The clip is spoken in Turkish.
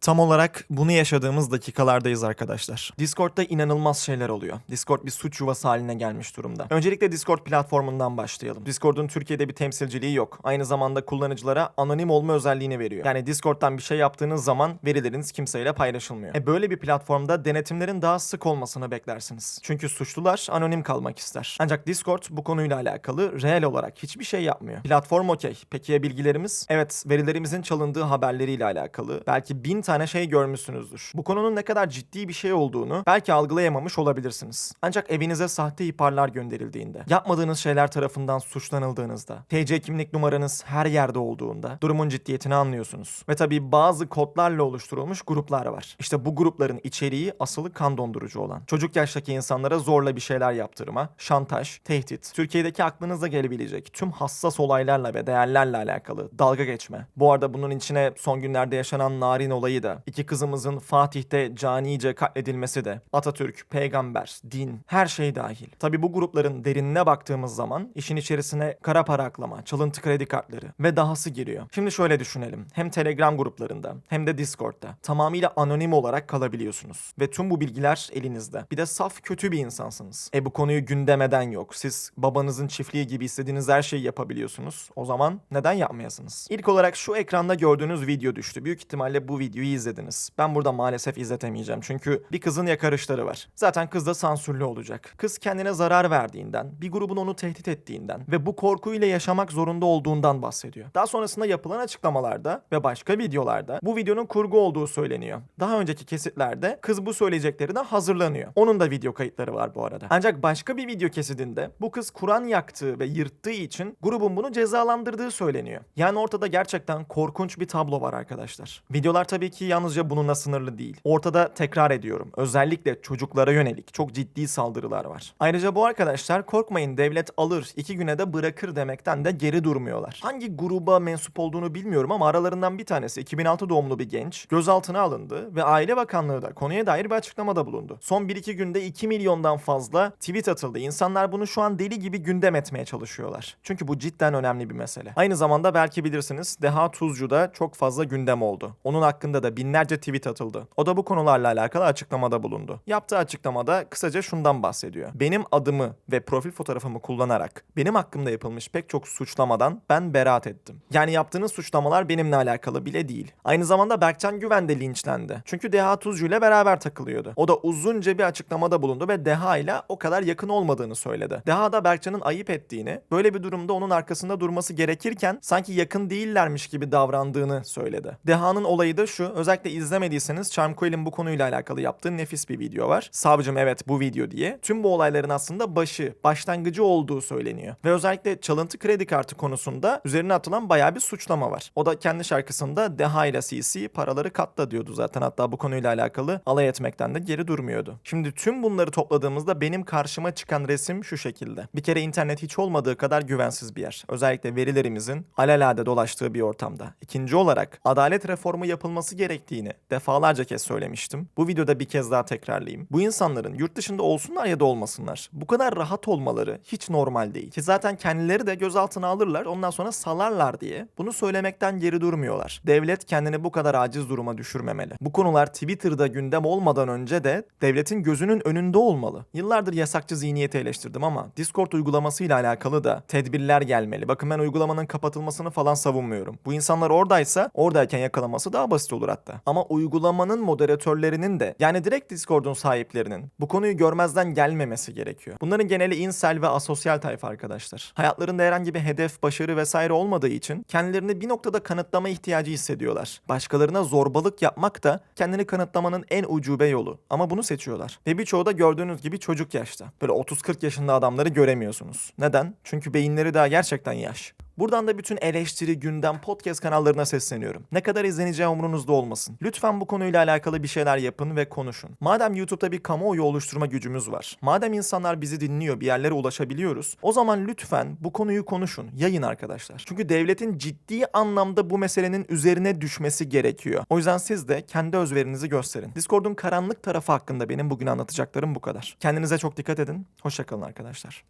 Tam olarak bunu yaşadığımız dakikalardayız arkadaşlar. Discord'da inanılmaz şeyler oluyor. Discord bir suç yuvası haline gelmiş durumda. Öncelikle Discord platformundan başlayalım. Discord'un Türkiye'de bir temsilciliği yok. Aynı zamanda kullanıcılara anonim olma özelliğini veriyor. Yani Discord'dan bir şey yaptığınız zaman verileriniz kimseyle paylaşılmıyor. E böyle bir platformda denetimlerin daha sık olmasını beklersiniz. Çünkü suçlular anonim kalmak ister. Ancak Discord bu konuyla alakalı reel olarak hiçbir şey yapmıyor. Platform okey. Peki ya bilgilerimiz? Evet, verilerimizin çalındığı haberleriyle alakalı belki bin tane şey görmüşsünüzdür. Bu konunun ne kadar ciddi bir şey olduğunu belki algılayamamış olabilirsiniz. Ancak evinize sahte ihbarlar gönderildiğinde, yapmadığınız şeyler tarafından suçlanıldığınızda, TC kimlik numaranız her yerde olduğunda durumun ciddiyetini anlıyorsunuz. Ve tabii bazı kodlarla oluşturulmuş gruplar var. İşte bu grupların içeriği asılı kan dondurucu olan. Çocuk yaştaki insanlara zorla bir şeyler yaptırma, şantaj, tehdit, Türkiye'deki aklınıza gelebilecek tüm hassas olaylarla ve değerlerle alakalı dalga geçme. Bu arada bunun içine son günlerde yaşanan narin olayı da, iki kızımızın Fatih'te canice katledilmesi de, Atatürk, peygamber, din, her şey dahil. Tabi bu grupların derinine baktığımız zaman işin içerisine kara para aklama, çalıntı kredi kartları ve dahası giriyor. Şimdi şöyle düşünelim. Hem Telegram gruplarında hem de Discord'da tamamıyla anonim olarak kalabiliyorsunuz. Ve tüm bu bilgiler elinizde. Bir de saf kötü bir insansınız. E bu konuyu gündemeden yok. Siz babanızın çiftliği gibi istediğiniz her şeyi yapabiliyorsunuz. O zaman neden yapmayasınız? İlk olarak şu ekranda gördüğünüz video düştü. Büyük ihtimalle bu videoyu izlediniz. Ben burada maalesef izletemeyeceğim. Çünkü bir kızın yakarışları var. Zaten kız da sansürlü olacak. Kız kendine zarar verdiğinden, bir grubun onu tehdit ettiğinden ve bu korkuyla yaşamak zorunda olduğundan bahsediyor. Daha sonrasında yapılan açıklamalarda ve başka videolarda bu videonun kurgu olduğu söyleniyor. Daha önceki kesitlerde kız bu söyleyeceklerine hazırlanıyor. Onun da video kayıtları var bu arada. Ancak başka bir video kesidinde bu kız Kur'an yaktığı ve yırttığı için grubun bunu cezalandırdığı söyleniyor. Yani ortada gerçekten korkunç bir tablo var arkadaşlar. Videolar tabii ki yalnızca bununla sınırlı değil. Ortada tekrar ediyorum. Özellikle çocuklara yönelik çok ciddi saldırılar var. Ayrıca bu arkadaşlar korkmayın devlet alır iki güne de bırakır demekten de geri durmuyorlar. Hangi gruba mensup olduğunu bilmiyorum ama aralarından bir tanesi 2006 doğumlu bir genç gözaltına alındı ve Aile Bakanlığı da konuya dair bir açıklamada bulundu. Son 1-2 günde 2 milyondan fazla tweet atıldı. İnsanlar bunu şu an deli gibi gündem etmeye çalışıyorlar. Çünkü bu cidden önemli bir mesele. Aynı zamanda belki bilirsiniz Deha Tuzcu'da çok fazla gündem oldu. Onun hakkında da binlerce tweet atıldı. O da bu konularla alakalı açıklamada bulundu. Yaptığı açıklamada kısaca şundan bahsediyor. Benim adımı ve profil fotoğrafımı kullanarak benim hakkımda yapılmış pek çok suçlamadan ben beraat ettim. Yani yaptığınız suçlamalar benimle alakalı bile değil. Aynı zamanda Berkcan Güven de linçlendi. Çünkü Deha Tuzcu ile beraber takılıyordu. O da uzunca bir açıklamada bulundu ve Deha ile o kadar yakın olmadığını söyledi. Deha da Berkcan'ın ayıp ettiğini, böyle bir durumda onun arkasında durması gerekirken sanki yakın değillermiş gibi davrandığını söyledi. Deha'nın olayı da şu, özellikle izlemediyseniz Charm Coil'in bu konuyla alakalı yaptığı nefis bir video var. Savcım evet bu video diye. Tüm bu olayların aslında başı, başlangıcı olduğu söyleniyor. Ve özellikle çalıntı kredi kartı konusunda üzerine atılan bayağı bir suçlama var. O da kendi şarkısında Deha ile CC paraları katla diyordu zaten. Hatta bu konuyla alakalı alay etmekten de geri durmuyordu. Şimdi tüm bunları topladığımızda benim karşıma çıkan resim şu şekilde. Bir kere internet hiç olmadığı kadar güvensiz bir yer. Özellikle verilerimizin alelade dolaştığı bir ortamda. İkinci olarak adalet reformu yapılması gerektiğini defalarca kez söylemiştim. Bu videoda bir kez daha tekrarlayayım. Bu insanların yurt dışında olsunlar ya da olmasınlar. Bu kadar rahat olmaları hiç normal değil. Ki zaten kendileri de gözaltına alırlar ondan sonra salarlar diye bunu söylemekten geri durmuyorlar. Devlet kendini bu kadar aciz duruma düşürmemeli. Bu konular Twitter'da gündem olmadan önce de devletin gözünün önünde olmalı. Yıllardır yasakçı zihniyeti eleştirdim ama Discord uygulamasıyla alakalı da tedbirler gelmeli. Bakın ben uygulamanın kapatılmasını falan savunmuyorum. Bu insanlar oradaysa oradayken yakalaması daha basit olur hatta. Ama uygulamanın moderatörlerinin de yani direkt Discord'un sahiplerinin bu konuyu görmezden gelmemesi gerekiyor. Bunların geneli insel ve asosyal tayfa arkadaşlar. Hayatlarında herhangi bir hedef, başarı vesaire olmadığı için kendilerini bir noktada kanıtlama ihtiyacı hissediyorlar. Başkalarına zorbalık yapmak da kendini kanıtlamanın en ucube yolu. Ama bunu seçiyorlar. Ve birçoğu da gördüğünüz gibi çocuk yaşta. Böyle 30-40 yaşında adamları göremiyorsunuz. Neden? Çünkü beyinleri daha gerçekten yaş. Buradan da bütün eleştiri, gündem, podcast kanallarına sesleniyorum. Ne kadar izleneceği umurunuzda olmasın. Lütfen bu konuyla alakalı bir şeyler yapın ve konuşun. Madem YouTube'da bir kamuoyu oluşturma gücümüz var. Madem insanlar bizi dinliyor, bir yerlere ulaşabiliyoruz. O zaman lütfen bu konuyu konuşun. Yayın arkadaşlar. Çünkü devletin ciddi anlamda bu meselenin üzerine düşmesi gerekiyor. O yüzden siz de kendi özverinizi gösterin. Discord'un karanlık tarafı hakkında benim bugün anlatacaklarım bu kadar. Kendinize çok dikkat edin. Hoşçakalın arkadaşlar.